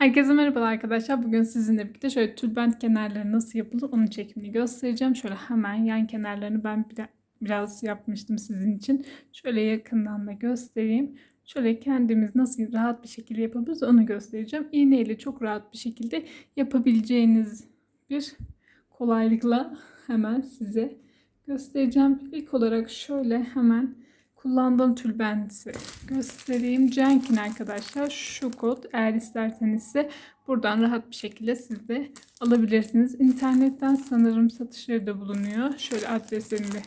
Herkese merhaba arkadaşlar. Bugün sizinle birlikte şöyle tülbent kenarları nasıl yapılır onun çekimini göstereceğim. Şöyle hemen yan kenarlarını ben bira- biraz yapmıştım sizin için. Şöyle yakından da göstereyim. Şöyle kendimiz nasıl rahat bir şekilde yapabiliriz onu göstereceğim. İğne ile çok rahat bir şekilde yapabileceğiniz bir kolaylıkla hemen size göstereceğim. İlk olarak şöyle hemen kullandığım tülbenti göstereyim. Cenkin arkadaşlar şu kod eğer isterseniz ise buradan rahat bir şekilde siz de alabilirsiniz. İnternetten sanırım satışları da bulunuyor. Şöyle adresinde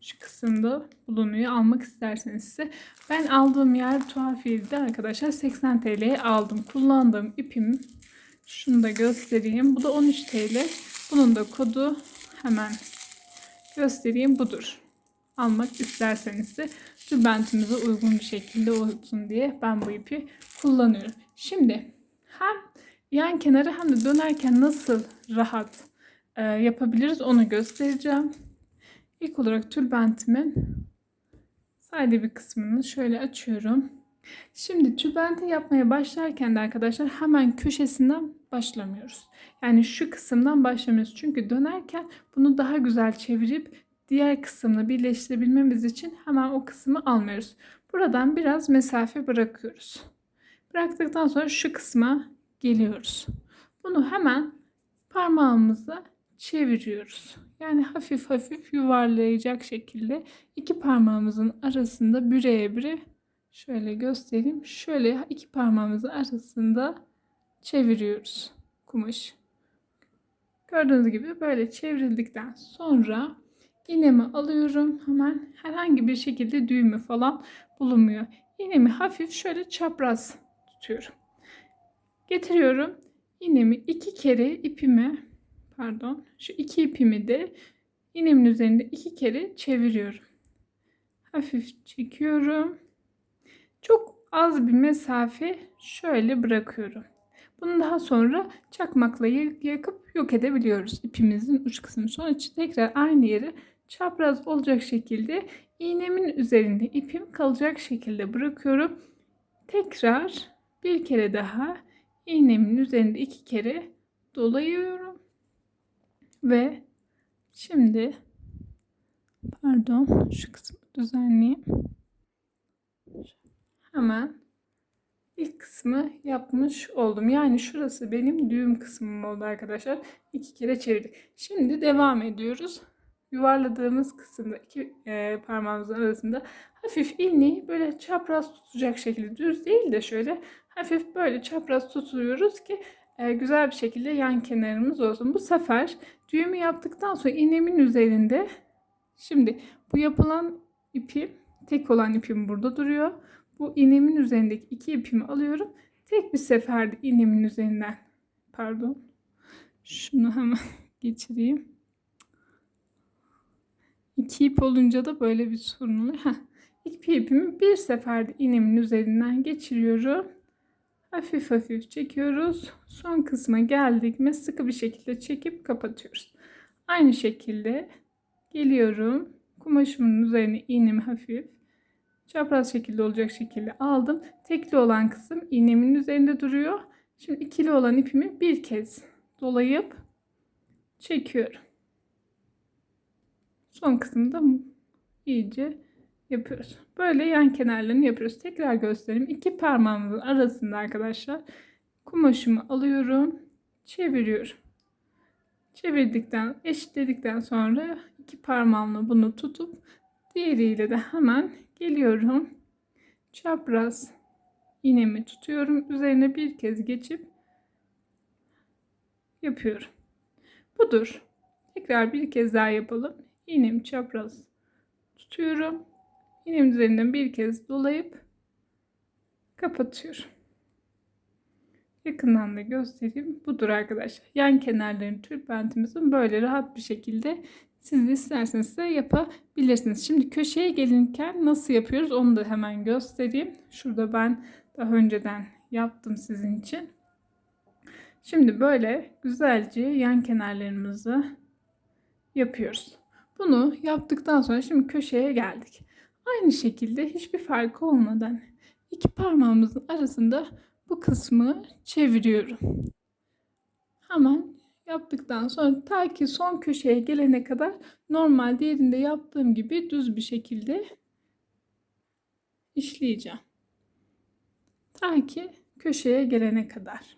şu kısımda bulunuyor. Almak isterseniz ise ben aldığım yer tuhafiydi arkadaşlar 80 TL'ye aldım. Kullandığım ipim şunu da göstereyim. Bu da 13 TL. Bunun da kodu hemen göstereyim budur almak isterseniz de tülbentimize uygun bir şekilde olsun diye ben bu ipi kullanıyorum. Şimdi hem yan kenarı hem de dönerken nasıl rahat e, yapabiliriz onu göstereceğim. İlk olarak tülbentimin sade bir kısmını şöyle açıyorum. Şimdi tülbenti yapmaya başlarken de arkadaşlar hemen köşesinden başlamıyoruz. Yani şu kısımdan başlamıyoruz. Çünkü dönerken bunu daha güzel çevirip diğer kısımla birleştirebilmemiz için hemen o kısmı almıyoruz. Buradan biraz mesafe bırakıyoruz. Bıraktıktan sonra şu kısma geliyoruz. Bunu hemen parmağımızla çeviriyoruz. Yani hafif hafif yuvarlayacak şekilde iki parmağımızın arasında büreye büre şöyle göstereyim. Şöyle iki parmağımızın arasında çeviriyoruz kumaşı. Gördüğünüz gibi böyle çevrildikten sonra İğnemi alıyorum. Hemen herhangi bir şekilde düğümü falan bulunmuyor. İğnemi hafif şöyle çapraz tutuyorum. Getiriyorum. İğnemi iki kere ipime pardon şu iki ipimi de iğnemin üzerinde iki kere çeviriyorum. Hafif çekiyorum. Çok az bir mesafe şöyle bırakıyorum. Bunu daha sonra çakmakla yakıp yok edebiliyoruz ipimizin uç kısmını. Sonra tekrar aynı yere çapraz olacak şekilde iğnemin üzerinde ipim kalacak şekilde bırakıyorum. Tekrar bir kere daha iğnemin üzerinde iki kere dolayıyorum. Ve şimdi pardon şu kısmı düzenleyeyim. Hemen ilk kısmı yapmış oldum. Yani şurası benim düğüm kısmım oldu arkadaşlar. İki kere çevirdik. Şimdi devam ediyoruz yuvarladığımız kısımda iki e, parmağımızın arasında hafif iğneyi böyle çapraz tutacak şekilde düz değil de şöyle hafif böyle çapraz tutuyoruz ki e, güzel bir şekilde yan kenarımız olsun. Bu sefer düğümü yaptıktan sonra iğnemin üzerinde şimdi bu yapılan ipi tek olan ipim burada duruyor. Bu iğnemin üzerindeki iki ipimi alıyorum. Tek bir seferde iğnemin üzerinden pardon şunu hemen geçireyim. İki ip olunca da böyle bir sorun oluyor. İpi ipimi bir seferde iğnemin üzerinden geçiriyorum. Hafif hafif çekiyoruz. Son kısma geldik mi sıkı bir şekilde çekip kapatıyoruz. Aynı şekilde geliyorum. Kumaşımın üzerine iğnemi hafif çapraz şekilde olacak şekilde aldım. Tekli olan kısım iğnemin üzerinde duruyor. Şimdi ikili olan ipimi bir kez dolayıp çekiyorum. Son kısımda iyice yapıyoruz. Böyle yan kenarlarını yapıyoruz. Tekrar göstereyim. İki parmağımızın arasında arkadaşlar kumaşımı alıyorum. Çeviriyorum. Çevirdikten, eşitledikten sonra iki parmağımla bunu tutup diğeriyle de hemen geliyorum. Çapraz iğnemi tutuyorum. Üzerine bir kez geçip yapıyorum. Budur. Tekrar bir kez daha yapalım iğnemi çapraz tutuyorum. İğnemin üzerinden bir kez dolayıp kapatıyorum. Yakından da göstereyim. Budur arkadaşlar. Yan kenarlarını tülbentimizin böyle rahat bir şekilde siz de isterseniz de yapabilirsiniz. Şimdi köşeye gelinken nasıl yapıyoruz onu da hemen göstereyim. Şurada ben daha önceden yaptım sizin için. Şimdi böyle güzelce yan kenarlarımızı yapıyoruz. Bunu yaptıktan sonra şimdi köşeye geldik. Aynı şekilde hiçbir farkı olmadan iki parmağımızın arasında bu kısmı çeviriyorum. Hemen yaptıktan sonra ta ki son köşeye gelene kadar normal diğerinde yaptığım gibi düz bir şekilde işleyeceğim. Ta ki köşeye gelene kadar.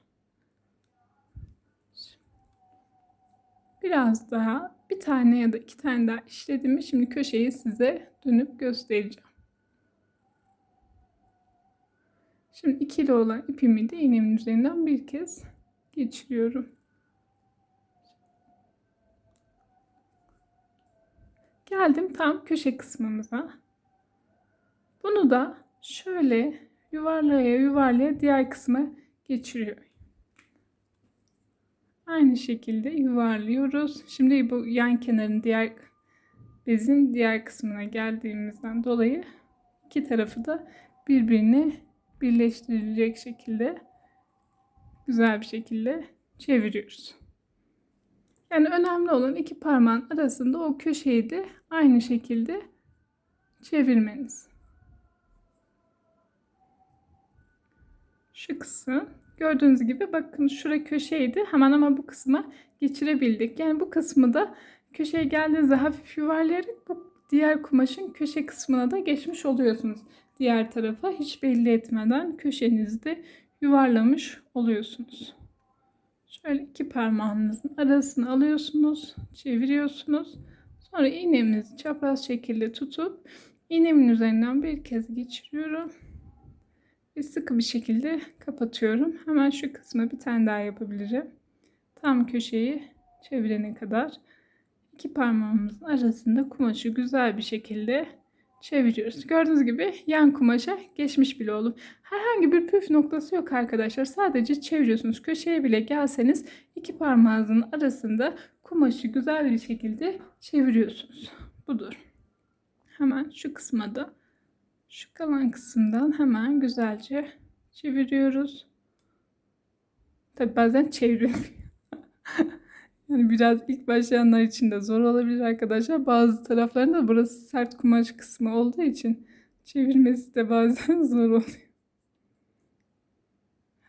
Biraz daha bir tane ya da iki tane daha işledim mi şimdi köşeyi size dönüp göstereceğim. Şimdi ikili olan ipimi de iğnemin üzerinden bir kez geçiriyorum. Geldim tam köşe kısmımıza. Bunu da şöyle yuvarlaya yuvarlaya diğer kısma geçiriyorum. Aynı şekilde yuvarlıyoruz. Şimdi bu yan kenarın diğer bezin diğer kısmına geldiğimizden dolayı iki tarafı da birbirine birleştirilecek şekilde güzel bir şekilde çeviriyoruz. Yani önemli olan iki parmağın arasında o köşeyi de aynı şekilde çevirmeniz. Şu kısım gördüğünüz gibi bakın şura köşeydi hemen ama bu kısma geçirebildik. Yani bu kısmı da köşeye geldiğinizde hafif yuvarlayarak bu diğer kumaşın köşe kısmına da geçmiş oluyorsunuz. Diğer tarafa hiç belli etmeden köşenizde yuvarlamış oluyorsunuz. Şöyle iki parmağınızın arasını alıyorsunuz, çeviriyorsunuz. Sonra iğnemizi çapraz şekilde tutup iğnemin üzerinden bir kez geçiriyorum. Ve sıkı bir şekilde kapatıyorum. Hemen şu kısmı bir tane daha yapabilirim. Tam köşeyi çevirene kadar iki parmağımızın arasında kumaşı güzel bir şekilde çeviriyoruz. Gördüğünüz gibi yan kumaşa geçmiş bile oldum. Herhangi bir püf noktası yok arkadaşlar. Sadece çeviriyorsunuz. Köşeye bile gelseniz iki parmağınızın arasında kumaşı güzel bir şekilde çeviriyorsunuz. Budur. Hemen şu kısma da şu kalan kısımdan hemen güzelce çeviriyoruz. Tabi bazen çeviriyorum. Yani biraz ilk başlayanlar için de zor olabilir arkadaşlar. Bazı taraflarında burası sert kumaş kısmı olduğu için çevirmesi de bazen zor oluyor.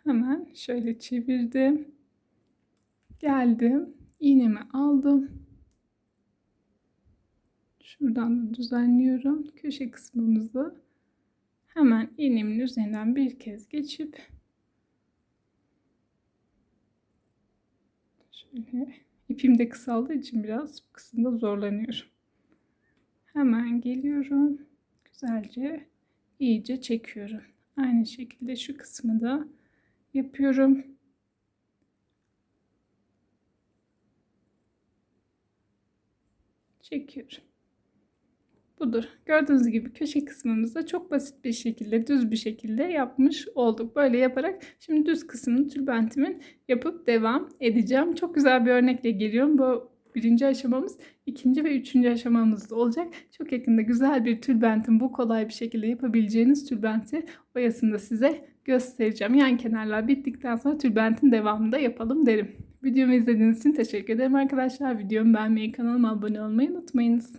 Hemen şöyle çevirdim. Geldim. İğnemi aldım. Şuradan da düzenliyorum. Köşe kısmımızı hemen iğnemin üzerinden bir kez geçip şöyle İpim de kısaldığı için biraz bu kısımda zorlanıyorum. Hemen geliyorum. Güzelce iyice çekiyorum. Aynı şekilde şu kısmı da yapıyorum. Çekiyorum. Budur. Gördüğünüz gibi köşe kısmımızda çok basit bir şekilde, düz bir şekilde yapmış olduk. Böyle yaparak şimdi düz kısmını tülbentimin yapıp devam edeceğim. Çok güzel bir örnekle geliyorum. Bu birinci aşamamız, ikinci ve üçüncü aşamamız da olacak. Çok yakında güzel bir tülbentin bu kolay bir şekilde yapabileceğiniz tülbenti oyasında size göstereceğim. Yan kenarlar bittikten sonra tülbentin devamında yapalım derim. Videomu izlediğiniz için teşekkür ederim arkadaşlar. Videomu beğenmeyi, kanalıma abone olmayı unutmayınız.